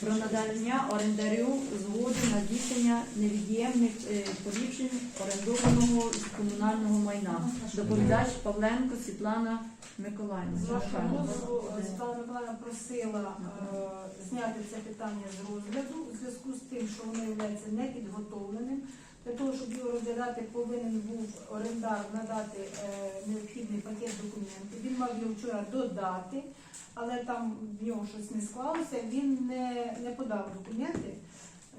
про надання орендарю згоди на здійснення невід'ємних е, поліпшень орендованого з комунального майна. Доповідач Павленко Світлана Миколаївна. З вашого дозволу Світлана Миколаївна просила е, зняти це питання з розгляду у зв'язку з тим, що воно є непідготовленим. Для того, щоб його розглядати, повинен був орендар надати е, необхідний пакет документів. Він мав його вчора додати, але там в нього щось не склалося. Він не, не подав документи,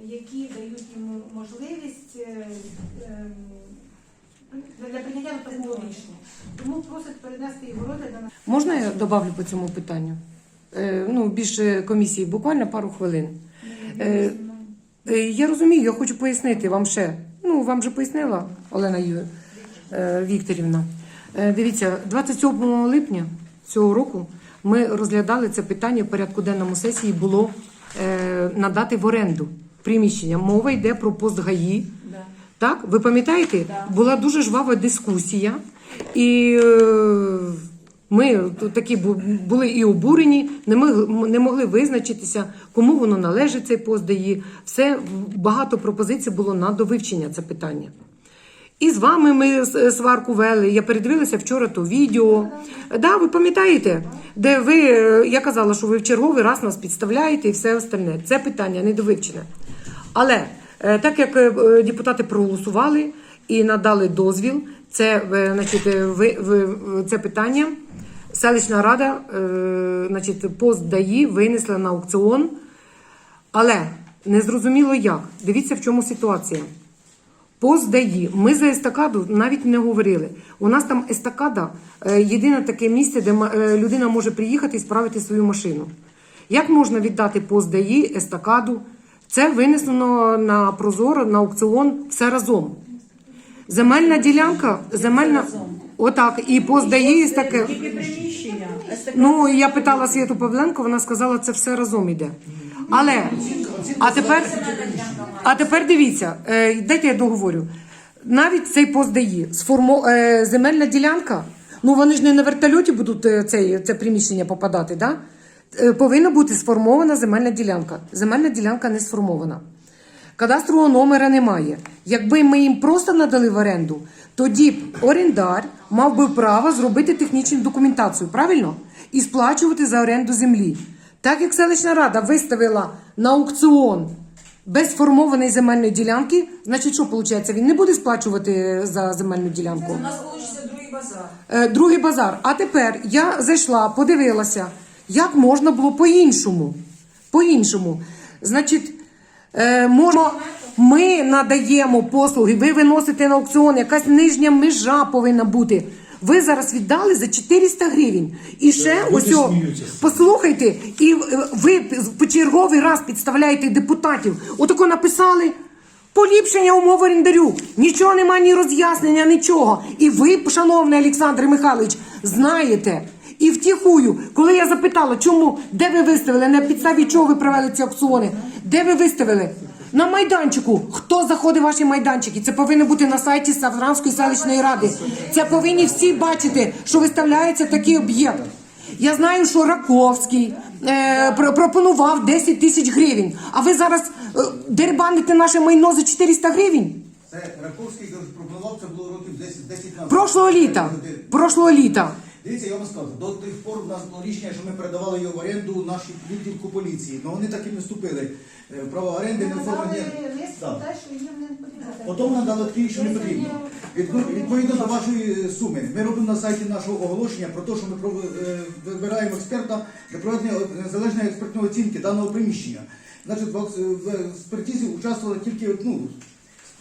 які дають йому можливість е, ем, для прийняття такого рішення. Тому просить перенести його розгляд на Можна я добавлю по цьому питанню? Е, ну, більше комісії, буквально пару хвилин. Е, Е, Я розумію, я хочу пояснити вам ще. Ну, вам вже пояснила Олена Ю... е, Вікторівна. Е, Дивіться, 27 липня цього року ми розглядали це питання в порядку денному сесії було е, надати в оренду приміщення. Мова йде про пост ГАІ. Да. Так, ви пам'ятаєте, Да. була дуже жвава дискусія, і е, ми такі були і обурені, не могли, не могли визначитися, кому воно належить цей пост ДАІ. Все багато пропозицій було на довивчення це питання. І з вами ми сварку вели. Я передивилася вчора то відео. Да, ви пам'ятаєте, де ви е, я казала, що ви в черговий раз нас підставляєте і все остальне. Це питання не довивчене. Але е, так як е, е, депутати проголосували і надали дозвіл, це е, значить, е, ви, ви, це питання. Селищна рада, е, значить, пост ДАІ винесла на аукціон, але не зрозуміло як. Дивіться, в чому ситуація. Пост ДАІ. Ми за естакаду навіть не говорили. У нас там естакада е, єдине таке місце, де е, людина може приїхати і справити свою машину. Як можна віддати пост ДАІ, естакаду? Це винесено на прозоро, на аукціон все разом. Земельна ділянка, земельна. Отак, і пост ДАІ, і таке. Ну, я питала Світу Павленко, вона сказала, це все разом іде. Але, а тепер, а тепер дивіться, е, дайте я договорю. Навіть цей пост ДАІ, сформо, е, земельна ділянка, ну вони ж не на вертольоті будуть е, це приміщення попадати, да? Е, повинна бути сформована земельна ділянка. Земельна ділянка не сформована. Кадастрового номера немає. Якби ми їм просто надали в оренду, тоді б орендар мав би право зробити технічну документацію, правильно? І сплачувати за оренду землі. Так як селищна рада виставила на аукціон без сформованої земельної ділянки, значить, що виходить? Він не буде сплачувати за земельну ділянку. У нас вийде другий базар. Е, другий базар. А тепер я зайшла, подивилася, як можна було по-іншому. По-іншому. Значить, е, можна, ми надаємо послуги, ви виносите на аукціон, якась нижня межа повинна бути. Ви зараз віддали за 400 гривень. І ще ось, о, послухайте, і е, ви по черговий раз підставляєте депутатів. Отако написали. Поліпшення умов орендарю. Нічого нема, ні роз'яснення, нічого. І ви, шановний Олександр Михайлович, знаєте. І втіхую, коли я запитала, чому, де ви виставили, на підставі чого ви провели ці аукціони, де ви виставили? На майданчику. Хто заходить в ваші майданчики? Це повинно бути на сайті Савранської селищної ради. Це повинні всі бачити, що виставляється такий об'єкт. Я знаю, що Раковський е, пропонував 10 тисяч гривень. А ви зараз е, дербаните наше майно за 400 гривень? Це Раковський пропонував, це було років 10, 10 назад. Прошлого літа. Прошлого літа. Дивіться, я вам скажу, до тих пор у нас було рішення, що ми передавали його в оренду нашій відділку поліції. але вони так і не вступили. Е, Право оренди не оформлені. Потім надали такі, що не потрібно. Відповідно до вашої суми, ми робимо на сайті нашого оголошення про те, що ми е, вибираємо експерта для проведення незалежної експертної оцінки даного приміщення. Значить, в експертизі участвували тільки ну,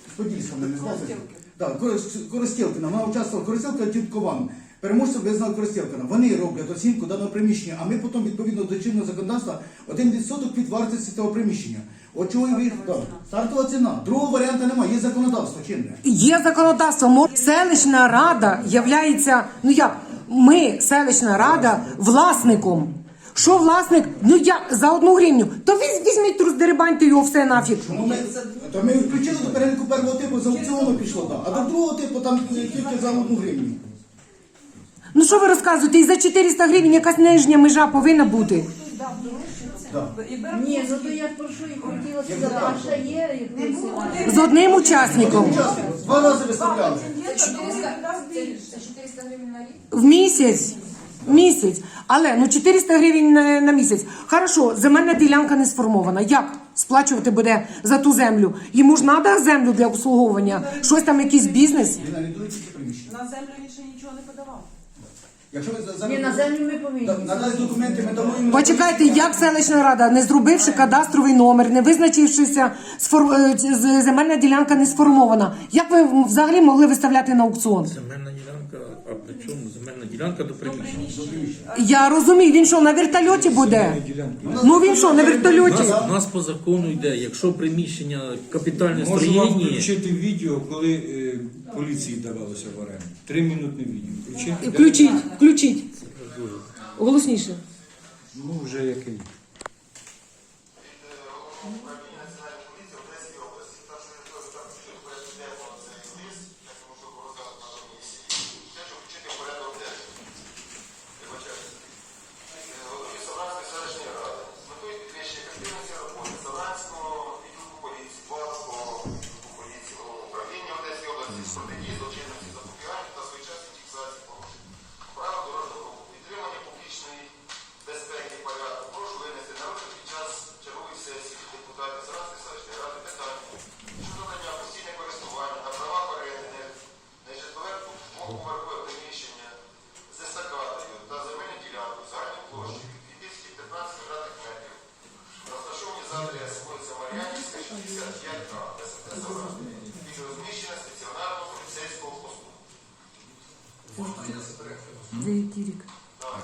з Подільськами, не знаю. Так, Коростілкина. Вона участвувала Коростілка Тіткован. Переможцем визнав Коростілкина. Вони роблять оцінку даного приміщення, а ми потім, відповідно до чинного законодавства, один відсоток від вартості цього приміщення. От чого і ви стартова ціна. Другого варіанту немає, є законодавство чинне. Є законодавство. Селищна рада являється, ну як, ми, селищна рада, власником. Що власник? Ну як за одну гривню? То візь- візьміть, роздерибаньте його все нафіг. Ну, ми, то ми включили до переліку першого типу, за аукціону пішло, так. а до другого типу там тільки за одну гривню. Ну що ви розказуєте? І за 400 гривень якась нижня межа повинна бути. Ні, ну то я про що і хотіла сказати, а ще є Не З одним учасником Два рази виставляли. Це 400 гривень на рік. в місяць. Місяць. Але ну 400 гривень на, на місяць. Хорошо, земельна ділянка не сформована. Як сплачувати буде за ту землю? Йому ж треба землю для обслуговування. Щось там, якийсь бізнес. Він орендує ці приміщення. На землю він ще нічого не подавав. Якщо ви за- Ні, на землю ми повинні. Да, надасть документи, ми дамо. Почекайте, як селищна рада, не зробивши кадастровий номер, не визначившися, сфор- е, з- земельна ділянка не сформована. Як ви взагалі могли виставляти на аукціон? Земельна а при чому земельна ділянка до приміщення? Я розумію, він що на вертольоті буде? Ну він що на У вертольоті? нас, у нас по закону йде, якщо приміщення капітальне Можу вам строєння, включити відео, коли е, поліції давалося в оренду. Три минутне відео. Включити? Включіть, включіть. Голосніше. Ну, вже який.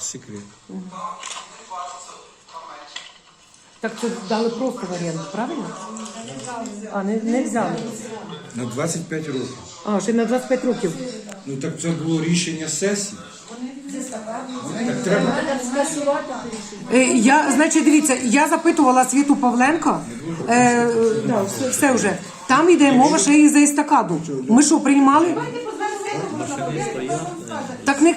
Секрет. Так це дали просто в оренду, правильно? А, не, не взяли. На 25 років. А, ще на 25 років. Ну так це було рішення сесії. Так треба. Е, Я, значить, дивіться, я запитувала Світу Павленко, е, е, да, все, все вже. Там йде мова ще і за естакаду. Ми що, приймали? Давайте познаємо, можна подивитися, Так не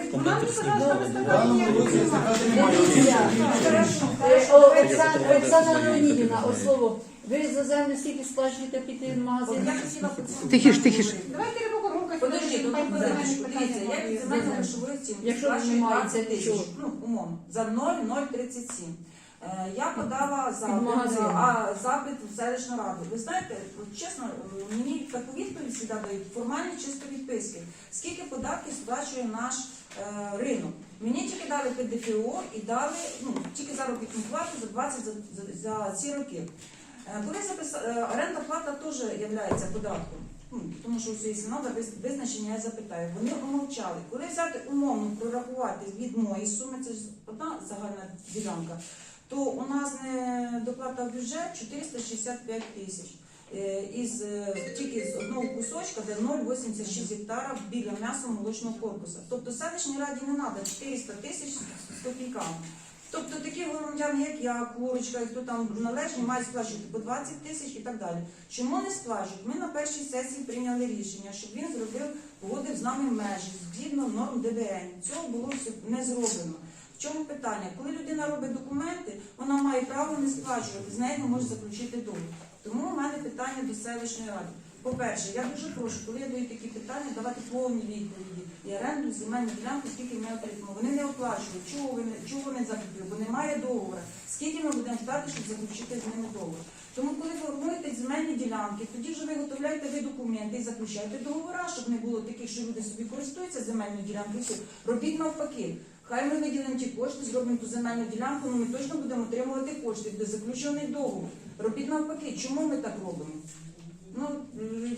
Оксана- Леонідівна, от слово. Ви за землю скільки сплачуєте піти в магазин? Тихіш, тихіш. Давайте. Подожди, тут дивіться, як земельна грошової оцінки Якщо немає 20 це нічого. ну, умовно, за 0,037. Е, Я подала запит, а запит в селищну раду. Ви знаєте, чесно, е, мені таку відповідь завжди дають формальні чисто відписки. Скільки податків сплачує наш е, ринок? Мені тільки дали ПДФО і дали ну, тільки заробітну плату за 20 за, за, за ці роки. Е, Коли записа... е, оренда плата теж є податком. Ну, тому що є надо визначення, я запитаю. Вони умовчали. Коли взяти умовно прорахувати від моєї суми, це ж одна загальна ділянка, то у нас доплата в бюджет 465 тисяч. Е, Із е, тільки з одного кусочка, де 0,86 гектара біля м'ясо-молочного корпуса. Тобто селищній раді не треба 400 тисяч з копійками. Тобто такі громадяни, як я, Курочка, хто там належні, мають сплачувати по 20 тисяч і так далі. Чому не сплачують? Ми на першій сесії прийняли рішення, щоб він зробив, погодив з нами межі згідно норм ДБН. Цього було не зроблено. Чому питання? Коли людина робить документи, вона має право не сплачувати, з нею не може заключити договір. Тому у мене питання до селищної ради. По-перше, я дуже прошу, коли я даю такі питання, давати повні відповіді і оренду земельну ділянку, скільки ми отримали. Вони не оплачують. Чого вони чого вони закупили? Бо немає договору. Скільки ми будемо ждати, щоб заключити з ними договор? Тому, коли формуєте земельні ділянки, тоді вже виготовляєте ви документи і заключаєте договора, щоб не було таких, що люди собі користуються земельною ділянкою. Робіть навпаки. Хай ми виділимо ті кошти, зробимо ту земельну ділянку, але ми точно будемо отримувати кошти, де заключений договор. Робіть навпаки. Чому ми так робимо? Ну,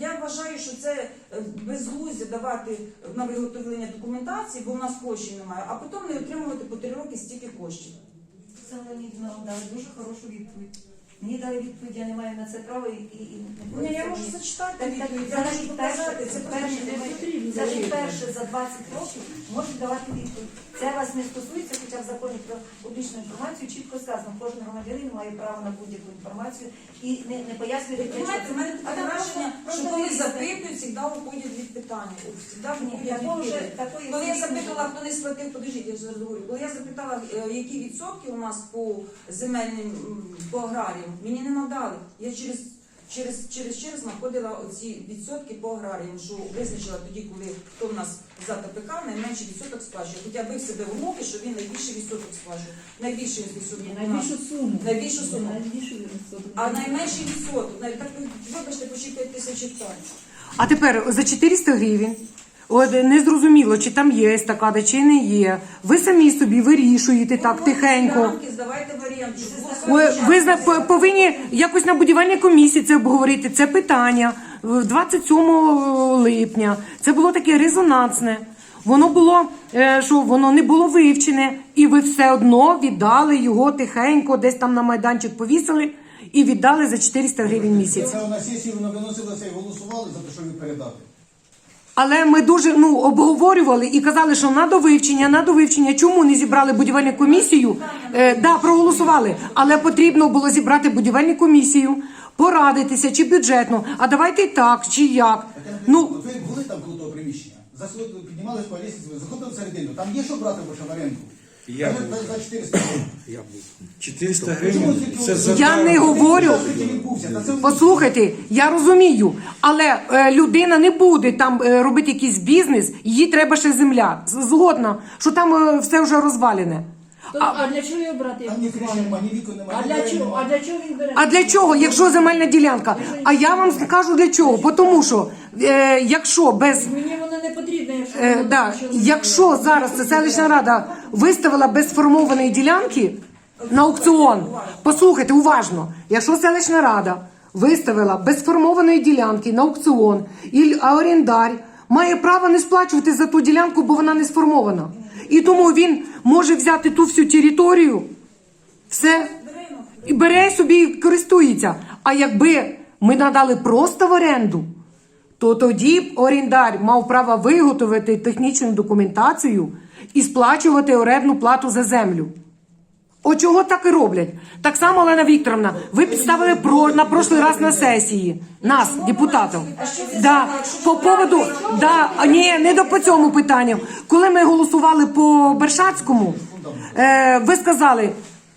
я вважаю, що це е, безглуздя давати на виготовлення документації, бо в нас коштів немає, а потім не отримувати по три роки стільки коштів. Леонідівна вам дала дуже хорошу відповідь. Мені дали відповідь, я не маю на це права і, і, і не Ні, я можу зачитати відповідь, це я можу показати. Це це перше, це перше за 20 років можуть давати відповідь. Це вас не стосується, хоча в законі про публічну інформацію чітко сказано, кожен громадянин має право на будь-яку інформацію і не, не чого. Понимаєте, в мене таке враження, що коли запитують, завжди уходять від питання. Завжди Ні, уходять такого від вже- такої Коли я запитала, хто не сплатив, подождіть, я зараз говорю. Коли я запитала, е, які відсотки у нас по земельним м, по аграріям, мені не надали. Я через через через через знаходила оці відсотки по аграріям, що визначила тоді, коли хто в нас за ТПК найменший відсоток сплачує. Хоча бив себе умови, що він найбільший відсоток сплачує. Найбільший відсоток у нас. Найбільшу суму. Найбільшу суму. Найбільшу відсоток. А найменший відсоток, навіть так вибачте, почти 5 тисяч гектарів. А тепер за 400 гривень. От не зрозуміло, чи там є естакада, чи не є. Ви самі собі вирішуєте так тихенько. Здавайте Ви, ви зна- по- повинні якось на будівельній комісії це обговорити. Це питання В 27 липня. Це було таке резонансне. Воно було, е, що воно не було вивчене, і ви все одно віддали його тихенько, десь там на майданчик повісили і віддали за 400 гривень місяць. Це на сесії воно виносилося і голосували за те, що ви передати. Але ми дуже ну обговорювали і казали, що на довивчення, на довивчення. Чому не зібрали будівельну комісію? Е, да, проголосували, але потрібно було зібрати будівельну комісію, порадитися чи бюджетно. А давайте так, чи як. Ну ви були там коло того приміщення, заходили, піднімались по лісі, заходили всередину. Там є що брати в оренду? Я був. за 400 гривень. Я був. 400 гривень це за Я не говорю. Послухайте, я розумію, але е, людина не буде там е, робити якийсь бізнес, їй треба ще земля. З- Згодна, що там е, все вже розвалене. То, а для чого його брати? Там ні криші ні А ні для дверей чого? А для чого він бере? А для чого, якщо земельна ділянка? А я вам скажу для чого. Бо Тому що е, якщо без Мені воно не потрібно, якщо е, воно да, якщо зараз ця селищна рада виставила без сформованої ділянки на аукціон, послухайте уважно, якщо селищна рада виставила без сформованої ділянки на аукціон, і а орендар має право не сплачувати за ту ділянку, бо вона не сформована. І тому він може взяти ту всю територію, все і бере собі і користується. А якби ми надали просто в оренду, то тоді б орендар мав право виготовити технічну документацію і сплачувати орендну плату за землю. От чого так і роблять? Так само, Олена Вікторовна, ви підставили про на прошлий раз на сесії нас, депутатів. Да, по поводу, да, ні, не до по цьому питанню. Коли ми голосували по Бершацькому, е, ви сказали,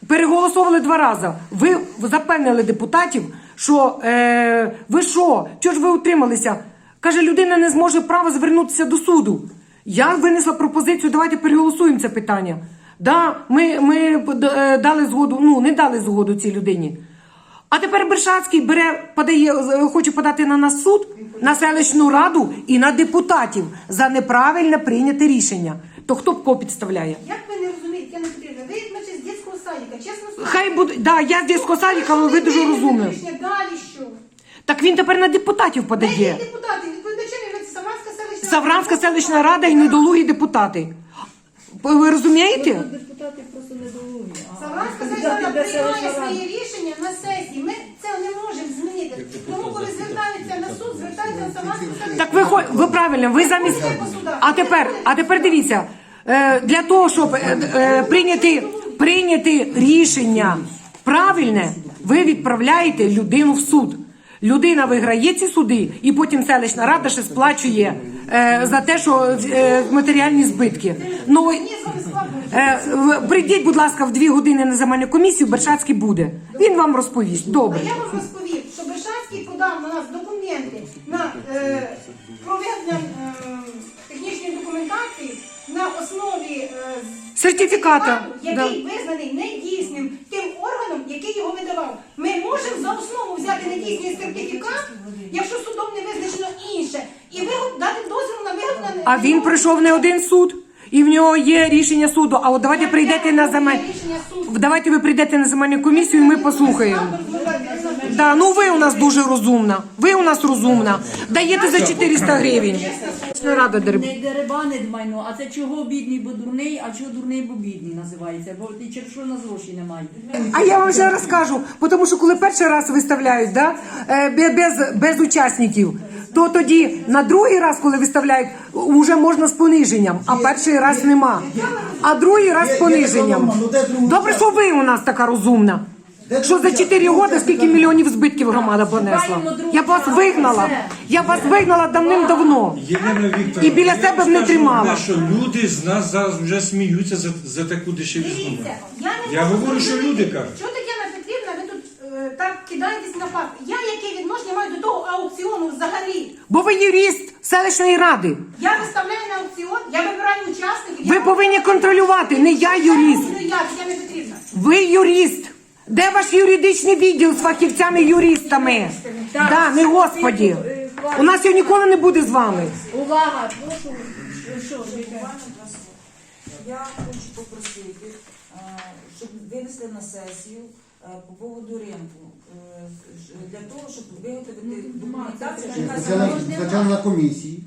переголосовували два рази. Ви запевнили депутатів, що е, ви що, чого ж ви утрималися? Каже, людина не зможе право звернутися до суду. Я винесла пропозицію, давайте переголосуємо це питання. Да, ми, ми е, дали згоду, ну не дали згоду цій людині. А тепер Бершацький бере, подає, е, хоче подати на нас суд, на селищну раду і на депутатів за неправильне прийняте рішення. То хто б кого підставляє? Як ви не розумієте, я не потрібна? Ви значить з дитячого садика, чесно скажу. Хай буде, да, я з дитячого садика, але ви дуже розумні. Далі що? Так він тепер на депутатів подає. депутати? Відповідачами Савранська селищна рада і недолугі депутати. Ви розумієте? Депутати просто недолугі. а Самарська депутати селищна рада приймає свої рішення на сесії. Ми це не можемо змінити. Тому коли звертаються на суд, звертаються на Самарську селищну Так ви хо- ви правильно, ви замість. А тепер, а тепер дивіться, е, для того, щоб е, е, прийняти, прийняти рішення правильне, ви відправляєте людину в суд. Людина виграє ці суди, і потім селищна рада ще сплачує за те, що е, матеріальні збитки. Ну е, прийдіть, будь ласка, в дві години на земельну комісію. Бершацький буде. Він вам розповість. Добре. А я вам розповів, що Бершацький подав на нас документи на е, проведення е, технічної документації на основі е, Сертифіката, який визнаний недійсним тим органом, який його видавав. Ми можемо за основу взяти недійсний сертифікат, якщо судом не визначено інше, і вигод- дати дозвіл на виготовлення. А він пройшов не один суд, і в нього є рішення суду. А от давайте прийдете на земель. Давайте ви прийдете на земельну комісію, і ми послухаємо. Да, ну ви у нас дуже розумна. Ви у нас розумна. Даєте за 400 гривень. селищна рада дереб... Не деребанить майно, а це чого бідний, бо дурний, а чого дурний, бо бідний називається. Бо і через що у нас грошей немає. А я вам ще розкажу, тому що коли перший раз виставляють, да, е, без, без учасників, то тоді на другий раз, коли виставляють, вже можна з пониженням, а перший раз нема. А другий раз з пониженням. ну Добре, що ви у нас така розумна. Що за 4 роки скільки мільйонів збитків громада понесла? Я б вас вигнала. Я б вас вигнала давним-давно. І біля себе б не тримала. що люди з нас зараз вже сміються за, за таку дешевізну. Я говорю, що люди кажуть. Що Тетяна Петрівна, ви тут е, так кидаєтесь на факт. Я яке відношення маю до того аукціону взагалі? Бо ви юрист селищної ради. Я виставляю на аукціон, я вибираю учасників. Ви я повинні контролювати, не я юрист. роблю Я, Тетяна Петрівна. Ви юрист. Де ваш юридичний відділ з фахівцями-юристами? Так, Да, не господі. е. У нас його ніколи не буде з вами. Увага, прошу. Що. Я хочу попросити, е, щоб винесли на сесію е, по поводу ринку, для того, щоб виготовити документацію. яка спочатку на комісії.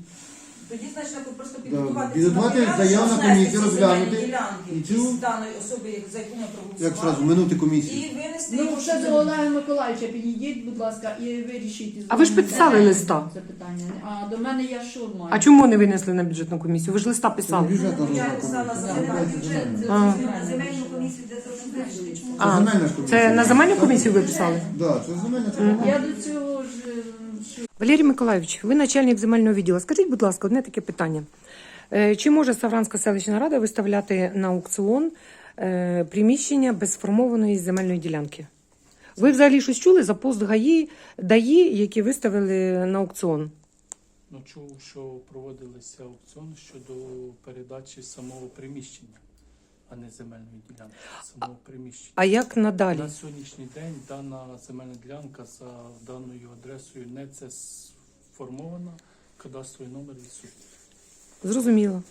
Значить, треба просто підготувати підготувати заяву на комісію, розглянути. ділянки І цю- із даної особи, як- за яку ми Як проголосували. зразу, минути комісії. І винести Ну, його ще сюди. до Олега Миколаївича підійдіть, будь ласка, і вирішіть. А ви ж підписали листа? Це питання. А до мене я що маю? А чому не винесли на бюджетну комісію? Ви ж листа писали. Бюджетна Я писала Це заяву. на бюджет, А. на земельну комісію для затвердження. Чому? А. Це на земельну комісію ви писали? Да, це земельна комісія. Я до цього ж е, Валерій Миколаївич, ви начальник земельного відділу. Скажіть, будь ласка, одне таке питання. Е, Чи може Савранська селищна рада виставляти на аукціон е, приміщення без сформованої земельної ділянки? Ви взагалі щось чули за пост ГАІ, ДАІ, які виставили на аукціон? Ну, чув, що проводилися аукціони щодо передачі самого приміщення, а не земельної ділянки. Самого приміщення. А як надалі? На сьогоднішній день дана земельна ділянка за даною адресою не це сформована, кадастровий номер відсутній. Зрозуміло.